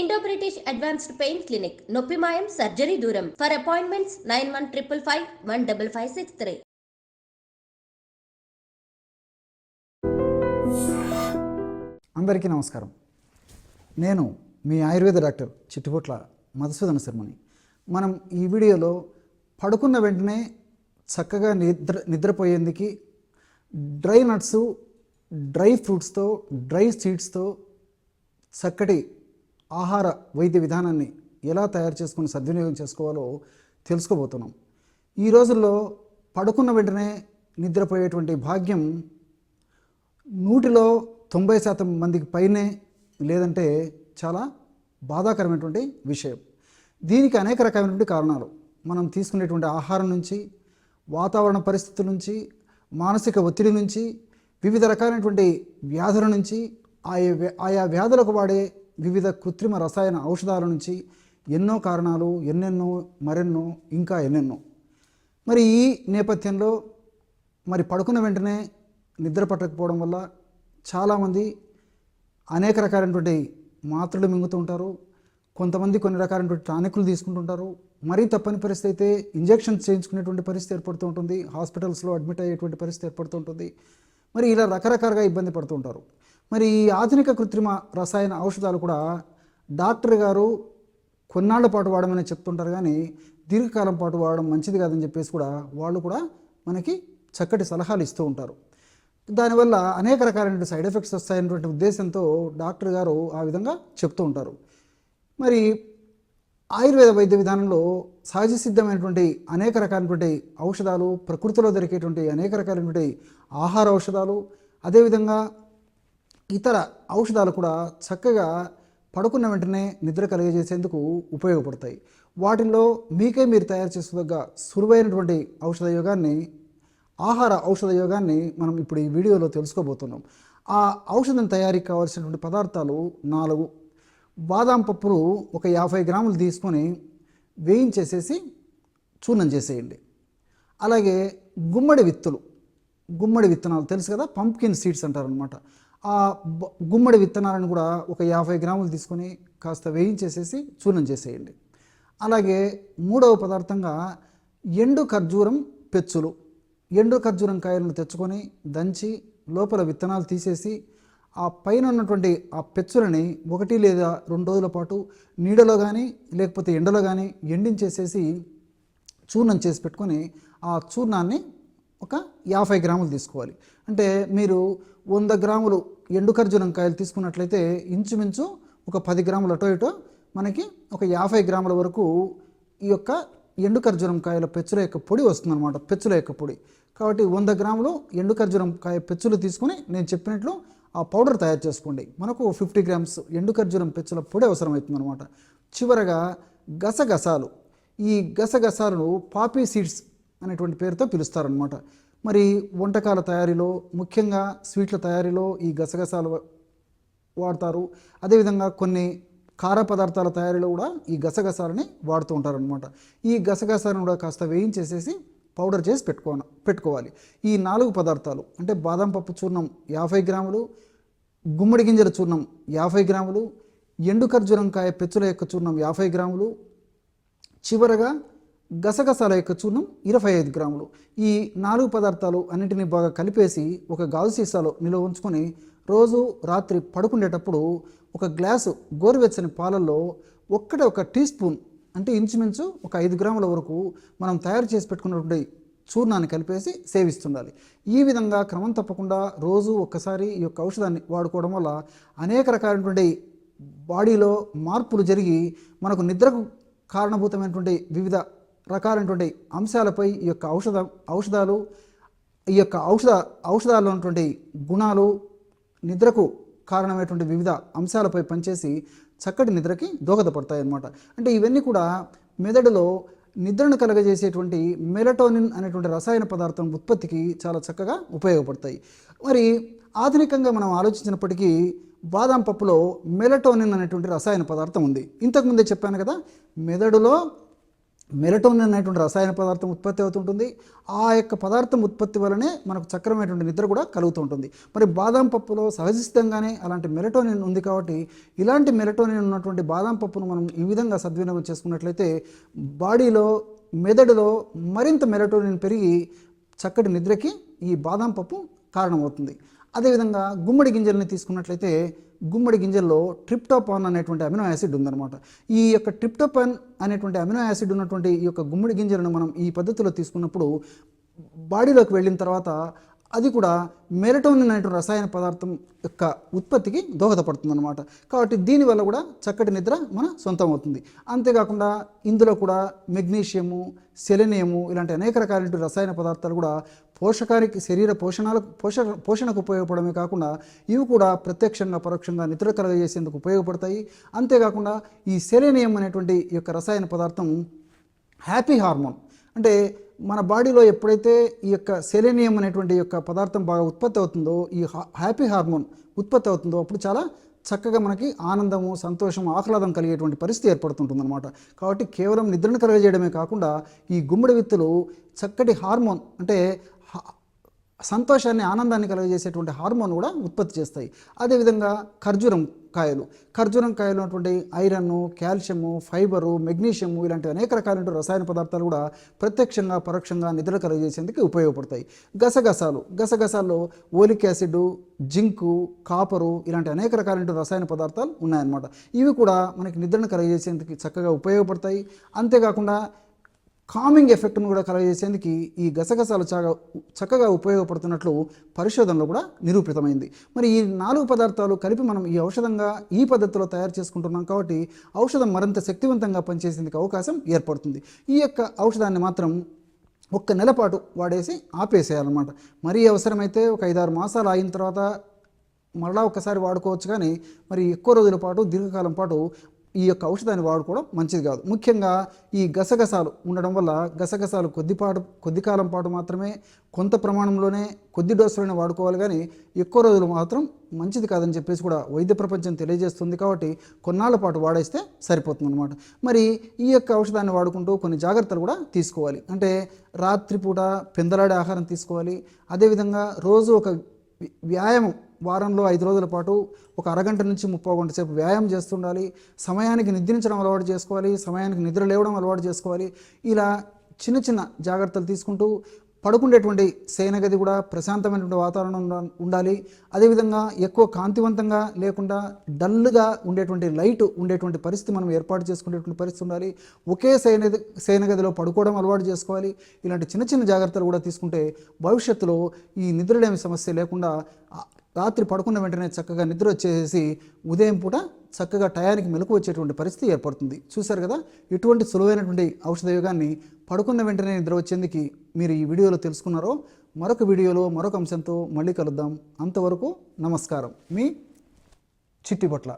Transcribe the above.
Indo British advanced pain clinic నొప్పి మాయం surgery దూరం for appointments nine one triple five one double five six three అందరికీ నమస్కారం. నేను మీ ఆయుర్వేద డాక్టర్ చిట్టుపొట్ల మధుసూదన శర్మని. మనం ఈ వీడియోలో పడుకున్న వెంటనే చక్కగా నిద్ర నిద్రపోయేందుకు డ్రై నట్స్ డ్రై ఫ్రూట్స్తో డ్రై సీడ్స్తో చక్కటి ఆహార వైద్య విధానాన్ని ఎలా తయారు చేసుకుని సద్వినియోగం చేసుకోవాలో తెలుసుకోబోతున్నాం. ఈ రోజుల్లో పడుకున్న వెంటనే నిద్రపోయేటువంటి భాగ్యం నూటిలో తొంభై శాతం మందికి పైనే లేదంటే చాలా బాధాకరమైనటువంటి విషయం. దీనికి అనేక రకమైనటువంటి కారణాలు. మనం తీసుకునేటువంటి ఆహారం నుంచి వాతావరణ పరిస్థితుల నుంచి మానసిక ఒత్తిడి నుంచి వివిధ రకాలైనటువంటి వ్యాధుల నుంచి ఆయా వ్యా- ఆయా వ్యాధులకు వాడే వివిధ కృత్రిమ రసాయన ఔషధాల నుంచి ఎన్నో కారణాలు ఎన్నెన్నో మరెన్నో ఇంకా ఎన్నెన్నో. మరి ఈ నేపథ్యంలో మరి పడుకున్న వెంటనే నిద్ర పట్టకపోవడం వల్ల చాలామంది అనేక రకాలైనటువంటి మాత్రలు మింగుతూ ఉంటారు. కొంతమంది కొన్ని రకాలైనటువంటి టానిక్లు తీసుకుంటుంటారు మరీ తప్పని పరిస్థితి అయితే ఇంజెక్షన్స్ చేయించుకునేటువంటి పరిస్థితి ఏర్పడుతూ ఉంటుంది. హాస్పిటల్స్లో అడ్మిట్ అయ్యేటువంటి పరిస్థితి ఏర్పడుతూ ఉంటుంది. మరి ఇలా రకరకాలుగా ఇబ్బంది పడుతూ ఉంటారు. మరి ఈ ఆధునిక కృత్రిమ రసాయన ఔషధాలు కూడా డాక్టర్ గారు కొన్నాళ్ళ పాటు వాడమని చెప్తుంటారు కానీ దీర్ఘకాలం పాటు వాడడం మంచిది కాదని చెప్పేసి కూడా వాళ్ళు కూడా మనకి చక్కటి సలహాలు ఇస్తూ ఉంటారు. దానివల్ల అనేక రకాలైన సైడ్ ఎఫెక్ట్స్ వస్తాయనేటువంటి ఉద్దేశంతో డాక్టర్ గారు ఆ విధంగా చెప్తూ ఉంటారు. మరి ఆయుర్వేద వైద్య విధానంలో సహజ సిద్ధమైనటువంటి అనేక రకాలైనటువంటి ఔషధాలు ప్రకృతిలో దొరికేటువంటి అనేక రకాలైనటువంటి ఆహార ఔషధాలు అదేవిధంగా ఇతర ఔషధాలు కూడా చక్కగా పడుకున్న వెంటనే నిద్ర కలిగజేసేందుకు ఉపయోగపడతాయి. వాటిల్లో మీకే మీరు తయారు చేసుకోదగ్గ సులువైనటువంటి ఔషధ యోగాన్ని ఆహార ఔషధ యోగాన్ని మనం ఇప్పుడు ఈ వీడియోలో తెలుసుకోబోతున్నాం. ఆ ఔషధం తయారీకి కావాల్సినటువంటి పదార్థాలు నాలుగు. బాదాం పప్పులు ఒక యాభై గ్రాములు తీసుకొని వేయించేసేసి చూర్ణం చేసేయండి. అలాగే గుమ్మడి విత్తులు. గుమ్మడి విత్తనాలు తెలుసు కదా? పంప్కిన్ సీడ్స్ అంటారనమాట ఆ గుమ్మడి విత్తనాలను కూడా ఒక యాభై గ్రాములు తీసుకొని కాస్త వేయించేసేసి చూర్ణం చేసేయండి. అలాగే మూడవ పదార్థంగా ఎండు ఖర్జూరం పెచ్చులు. ఎండు ఖర్జూరం కాయలను తెచ్చుకొని దంచి లోపల విత్తనాలు తీసేసి ఆ పైన ఉన్నటువంటి ఆ పెచ్చులని ఒకటి లేదా రెండు రోజుల పాటు నీడలో కానీ లేకపోతే ఎండలో కానీ ఎండించేసేసి చూర్ణం చేసి పెట్టుకొని ఆ చూర్ణాన్ని ఒక యాభై గ్రాములు తీసుకోవాలి. అంటే మీరు వంద గ్రాములు ఎండు ఖర్జూరం కాయలు తీసుకున్నట్లయితే ఇంచుమించు ఒక పది గ్రాములు అటో ఇటో మనకి ఒక యాభై గ్రాముల వరకు ఈ యొక్క ఎండు ఖర్జూరం కాయల పెచ్చుల యొక్క పొడి వస్తుందన్నమాట. పెచ్చుల యొక్క పొడి. కాబట్టి వంద గ్రాములు ఎండు ఖర్జూరం కాయ పెచ్చులు తీసుకొని నేను చెప్పినట్లు ఆ పౌడర్ తయారు చేసుకోండి. మనకు ఫిఫ్టీ గ్రామ్స్ ఎండు ఖర్జూరం పెచ్చుల పొడి అవసరమవుతుందన్నమాట. చివరగా గసగసాలు ఈ గసగసాలను పాపీ సీడ్స్ అనేటువంటి పేరుతో పిలుస్తారనమాట మరి వంటకాల తయారీలో ముఖ్యంగా స్వీట్ల తయారీలో ఈ గసగసాలు వాడతారు. అదేవిధంగా కొన్ని కార పదార్థాల తయారీలో కూడా ఈ గసగసాలని వాడుతూ ఉంటారనమాట ఈ గసగసాలను కూడా కాస్త వేయించేసేసి పౌడర్ చేసి పెట్టుకో పెట్టుకోవాలి. ఈ నాలుగు పదార్థాలు అంటే బాదం పప్పు చూర్ణం యాభై గ్రాములు గుమ్మడి గింజల చూర్ణం యాభై గ్రాములు ఎండు ఖర్జూరం కాయ పెచ్చుల యొక్క చూర్ణం యాభై గ్రాములు చివరగా గసగసాల యొక్క చూర్ణం ఇరవై ఐదు గ్రాములు. ఈ నాలుగు పదార్థాలు అన్నింటినీ బాగా కలిపేసి ఒక గాజు సీసాలో నిల్వ ఉంచుకొని రోజు రాత్రి పడుకునేటప్పుడు ఒక గ్లాసు గోరువెచ్చని పాలల్లో ఒక్కటే ఒక టీ స్పూన్ అంటే ఇంచుమించు ఒక ఐదు గ్రాముల వరకు మనం తయారు చేసి పెట్టుకున్నటువంటి చూర్ణాన్ని కలిపేసి సేవిస్తుండాలి. ఈ విధంగా క్రమం తప్పకుండా రోజు ఒక్కసారి ఈ యొక్క ఔషధాన్ని వాడుకోవడం వల్ల అనేక రకాలైనటువంటి బాడీలో మార్పులు జరిగి మనకు నిద్రకు కారణభూతమైనటువంటి వివిధ రకాలైనటువంటి అంశాలపై ఈ యొక్క ఔషధ ఔషధాలు ఈ యొక్క ఔషధ ఔషధాల్లో ఉన్నటువంటి గుణాలు నిద్రకు కారణమైనటువంటి వివిధ అంశాలపై పనిచేసి చక్కటి నిద్రకి దోహదపడతాయి అన్నమాట అంటే ఇవన్నీ కూడా మెదడులో నిద్రను కలగజేసేటువంటి మెలటోనిన్ అనేటువంటి రసాయన పదార్థం ఉత్పత్తికి చాలా చక్కగా ఉపయోగపడతాయి. మరి ఆధునికంగా మనం ఆలోచించినప్పటికీ బాదం పప్పులో మెలటోనిన్ అనేటువంటి రసాయన పదార్థం ఉంది. ఇంతకుముందే చెప్పాను కదా మెదడులో మెలటోన్ అనేటువంటి రసాయన పదార్థం ఉత్పత్తి అవుతుంటుంది. ఆ యొక్క పదార్థం ఉత్పత్తి వలనే మనకు చక్రమైనటువంటి నిద్ర కూడా కలుగుతూ ఉంటుంది. మరి బాదం పప్పులో సహజసిద్ధంగానే అలాంటి మెలటోనిన్ ఉంది కాబట్టి ఇలాంటి మెలటోనిన్ ఉన్నటువంటి బాదం పప్పును మనం ఈ విధంగా సద్వినియోగం చేసుకున్నట్లయితే బాడీలో మెదడులో మరింత మెలటోనిన్ పెరిగి చక్కటి నిద్రకి ఈ బాదం పప్పు కారణమవుతుంది. అదేవిధంగా గుమ్మడి గింజల్ని తీసుకున్నట్లయితే గుమ్మడి గింజల్లో ట్రిప్టోపాన్ అనేటువంటి అమినో యాసిడ్ ఉందన్నమాట. ఈ యొక్క ట్రిప్టోపాన్ అనేటువంటి అమినో యాసిడ్ ఉన్నటువంటి ఈ యొక్క గుమ్మడి గింజలను మనం ఈ పద్ధతిలో తీసుకున్నప్పుడు బాడీలోకి వెళ్ళిన తర్వాత అది కూడా మెరటోనిన్ అనేటువంటి రసాయన పదార్థం యొక్క ఉత్పత్తికి దోహదపడుతుందన్నమాట. కాబట్టి దీనివల్ల కూడా చక్కటి నిద్ర మన సొంతం అవుతుంది. అంతేకాకుండా ఇందులో కూడా మెగ్నీషియము సెలెనియము ఇలాంటి అనేక రకాలైన రసాయన పదార్థాలు కూడా పోషకానికి శరీర పోషణాలకు పోష పోషణకు ఉపయోగపడమే కాకుండా ఇవి కూడా ప్రత్యక్షంగా పరోక్షంగా నిద్ర కలగజేసేందుకు ఉపయోగపడతాయి. అంతేకాకుండా ఈ సెలేనియం అనేటువంటి ఈ యొక్క రసాయన పదార్థం హ్యాపీ హార్మోన్. అంటే మన బాడీలో ఎప్పుడైతే ఈ యొక్క సెలేనియం అనేటువంటి యొక్క పదార్థం బాగా ఉత్పత్తి అవుతుందో ఈ హా- హ్యాపీ హార్మోన్ ఉత్పత్తి అవుతుందో అప్పుడు చాలా చక్కగా మనకి ఆనందము సంతోషం ఆహ్లాదం కలిగేటువంటి పరిస్థితి ఏర్పడుతుంటుందన్నమాట. కాబట్టి కేవలం నిద్రను కలగజేయడమే కాకుండా ఈ గుమ్మడి విత్తులు చక్కటి హార్మోన్ అంటే సంతోషాన్ని ఆనందాన్ని కలుగజేసేటువంటి హార్మోన్ కూడా ఉత్పత్తి చేస్తాయి. అదేవిధంగా ఖర్జూరం కాయలు. ఖర్జూరం కాయలు ఉన్నటువంటి ఐరన్ కాల్షియము ఫైబరు మెగ్నీషియము ఇలాంటి అనేక రకాలైన రసాయన పదార్థాలు కూడా ప్రత్యక్షంగా పరోక్షంగా నిద్ర కలుగజేసేందుకు ఉపయోగపడతాయి. గసగసాలు. గసగసాల్లో ఓలిక్ యాసిడ్ జింకు కాపరు ఇలాంటి అనేక రకాలైన రసాయన పదార్థాలు ఉన్నాయన్నమాట. ఇవి కూడా మనకి నిద్రను కలుగజేసేందుకు చక్కగా ఉపయోగపడతాయి. అంతేకాకుండా కామింగ్ ఎఫెక్ట్ను కూడా కలగజేసేందుకు ఈ గసగసాలు చాలా చక్కగా ఉపయోగపడుతున్నట్లు పరిశోధనలో కూడా నిరూపితమైంది. మరి ఈ నాలుగు పదార్థాలు కలిపి మనం ఈ ఔషధంగా ఈ పద్ధతిలో తయారు చేసుకుంటున్నాం కాబట్టి ఔషధం మరింత శక్తివంతంగా పనిచేసేందుకు అవకాశం ఏర్పడుతుంది. ఈ యొక్క ఔషధాన్ని మాత్రం ఒక్క నెల పాటు వాడేసి ఆపేసేయాలన్నమాట. మరీ అవసరమైతే ఒక ఐదారు మాసాలు అయిన తర్వాత మరలా ఒకసారి వాడుకోవచ్చు కానీ మరి ఎక్కువ రోజుల పాటు దీర్ఘకాలం పాటు ఈ యొక్క ఔషధాన్ని వాడుకోవడం మంచిది కాదు. ముఖ్యంగా ఈ గసగసాలు ఉండడం వల్ల గసగసాలు కొద్దిపాటు కొద్ది కాలం పాటు మాత్రమే కొంత ప్రమాణంలోనే కొద్ది డోసులోనే వాడుకోవాలి కానీ ఎక్కువ రోజులు మాత్రం మంచిది కాదని చెప్పేసి కూడా వైద్య ప్రపంచం తెలియజేస్తుంది కాబట్టి కొన్నాళ్ళ పాటు వాడేస్తే సరిపోతుంది అనమాట మరి ఈ యొక్క ఔషధాన్ని వాడుకుంటూ కొన్ని జాగ్రత్తలు కూడా తీసుకోవాలి. అంటే రాత్రిపూట పెందలాడే ఆహారం తీసుకోవాలి. అదేవిధంగా రోజు ఒక వ్యాయామం వారంలో ఐదు రోజుల పాటు ఒక అరగంట నుంచి ముప్పై గంట సేపు వ్యాయామం చేస్తుండాలి. సమయానికి నిద్రించడం అలవాటు చేసుకోవాలి. సమయానికి నిద్ర లేవడం అలవాటు చేసుకోవాలి. ఇలా చిన్న చిన్న జాగ్రత్తలు తీసుకుంటూ పడుకునేటువంటి శయనగది కూడా ప్రశాంతమైనటువంటి వాతావరణం ఉండ- ఉండాలి. అదేవిధంగా ఎక్కువ కాంతివంతంగా లేకుండా డల్గా ఉండేటువంటి లైట్ ఉండేటువంటి పరిస్థితి మనం ఏర్పాటు చేసుకునేటువంటి పరిస్థితి ఉండాలి. ఒకే శయనగది శయనగదిలో పడుకోవడం అలవాటు చేసుకోవాలి. ఇలాంటి చిన్న చిన్న జాగ్రత్తలు కూడా తీసుకుంటే భవిష్యత్తులో ఈ నిద్రలేమి సమస్య లేకుండా రాత్రి పడుకున్న వెంటనే చక్కగా నిద్ర వచ్చేసి ఉదయం పూట చక్కగా టయానికి మెలకు వచ్చేటువంటి పరిస్థితి ఏర్పడుతుంది. చూశారు కదా? ఇటువంటి సులువైనటువంటి ఔషధ యోగాన్ని పడుకున్న వెంటనే నిద్ర వచ్చేందుకు మీరు ఈ వీడియోలో తెలుసుకున్నారో మరొక వీడియోలో మరొక అంశంతో మళ్ళీ కలుద్దాం. అంతవరకు నమస్కారం. మీ చిట్టిపట్ల